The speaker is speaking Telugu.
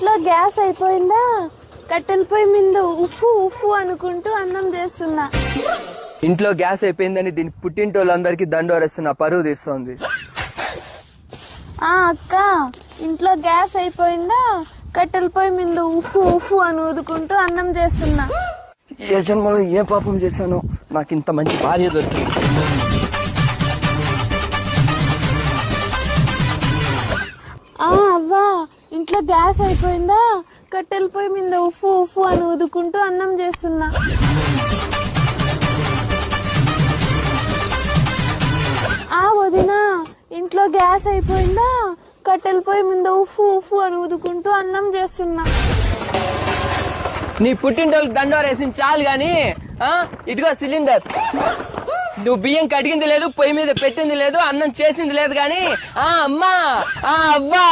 ఇంట్లో గ్యాస్ అయిపోయిందా? కట్టెల పొయ్యి మీద ఉప్పు ఉప్పు అనుకుంటూ అన్నం చేస్తున్నా. ఇంట్లో గ్యాస్ అయిపోయిందని దీని పుట్టింటోళ్ళందరికీ దండోరేస్తున్న పరువు తీస్తోంది. ఆ అక్క ఇంట్లో గ్యాస్ అయిపోయిందా? కట్టెల పొయ్యి మీద ఉప్పు ఉప్పు అని ఊదుకుంటూ అన్నం చేస్తున్నా. ఏ జన్మలో ఏ పాపం చేశానో నాకు ఇంత మంచి భార్య దొరికింది. ఇంట్లో గ్యాస్ అయిపోయిందా? కట్టెల పొయ్యి మీద ఉప్పు ఉప్పు అని ఊదుకుంటూ అన్నం చేస్తున్నా. ఆ వదినా ఇంట్లో గ్యాస్ అయిపోయిందా? కట్టెల పొయ్యి మీద ఉప్పు ఉప్పు అని ఊదుకుంటూ అన్నం చేస్తున్నా. నీ పుట్టింటోళ్ళకి దండోరేసింది చాలు గాని ఇదిగో సిలిండర్. నువ్వు బియ్యం కడిగింది లేదు పొయ్యి మీద పెట్టింది లేదు అన్నం చేసింది లేదు గాని ఆ అమ్మా ఆ అవ్వా.